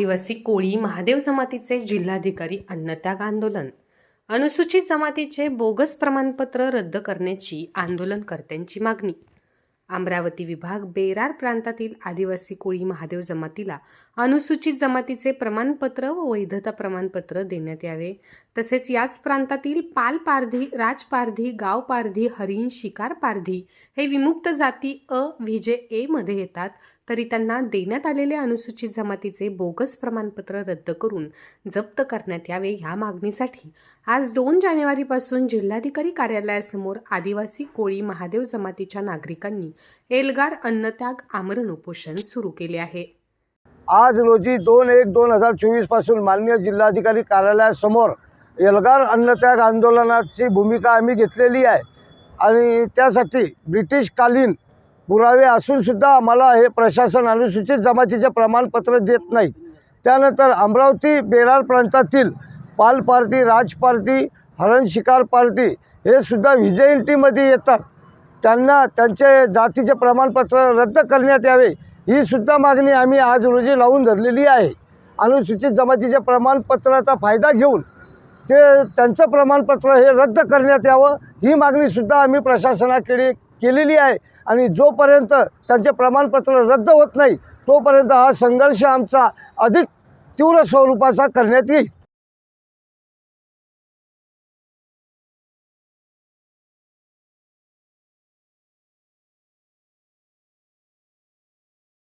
आदिवासी कोळी महादेव जमातीचे जिल्हाधिकारी अन्नत्याग आंदोलन. अनुसूचित जमातीचे बोगस प्रमाणपत्र रद्द करण्याची आंदोलनकर्त्यांची मागणी. अमरावती विभाग बेरार प्रांतातील आदिवासी कोळी महादेव जमातीला अनुसूचित जमातीचे प्रमाणपत्र व वैधता प्रमाणपत्र देण्यात यावे. तसेच याच प्रांतातील पाल पारधी गावपारधी गाव पारधी हरिण शिकार पारधी हे विमुक्त जाती अ व्हिजे ए मध्ये येतात. तरी त्यांना देण्यात आलेले अनुसूचित जमातीचे बोगस प्रमाणपत्र रद्द करून जप्त करण्यात यावे ह्या मागणीसाठी आज दोन जानेवारीपासून जिल्हाधिकारी कार्यालयासमोर आदिवासी कोळी महादेव जमातीच्या नागरिकांनी एल्गार अन्नत्याग आमरण उपोषण सुरू केले आहे. आज रोजी दोन एक दोन हजार चोवीसपासून माननीय जिल्हाधिकारी कार्यालयासमोर एल्गार अन्नत्याग आंदोलनाची भूमिका आम्ही घेतलेली आहे. आणि त्यासाठी ब्रिटिशकालीन पुरावे असूनसुद्धा आम्हाला हे प्रशासन अनुसूचित जमातीचे प्रमाणपत्र देत नाही त्यानंतर अमरावती बेरार प्रांतातील पाल पार्टी राज पार्टी हरण शिकार पार्टी हे सुद्धा व्हिजेंटीमध्ये येतात. त्यांना त्यांचे जातीचे प्रमाणपत्र रद्द करण्यात यावे ही सुद्धा मागणी आम्ही आज रोजी लावून धरलेली आहे. अनुसूचित जमातीच्या प्रमाणपत्राचा फायदा घेऊन ते त्यांचं प्रमाणपत्र हे रद्द करण्यात यावं ही मागणीसुद्धा आम्ही प्रशासनाकडे केलेली आहे. आणि जोपर्यंत त्यांचे प्रमाणपत्र रद्द होत नाही तोपर्यंत हा संघर्ष आमचा अधिक तीव्र स्वरूपाचा करण्यात येईल.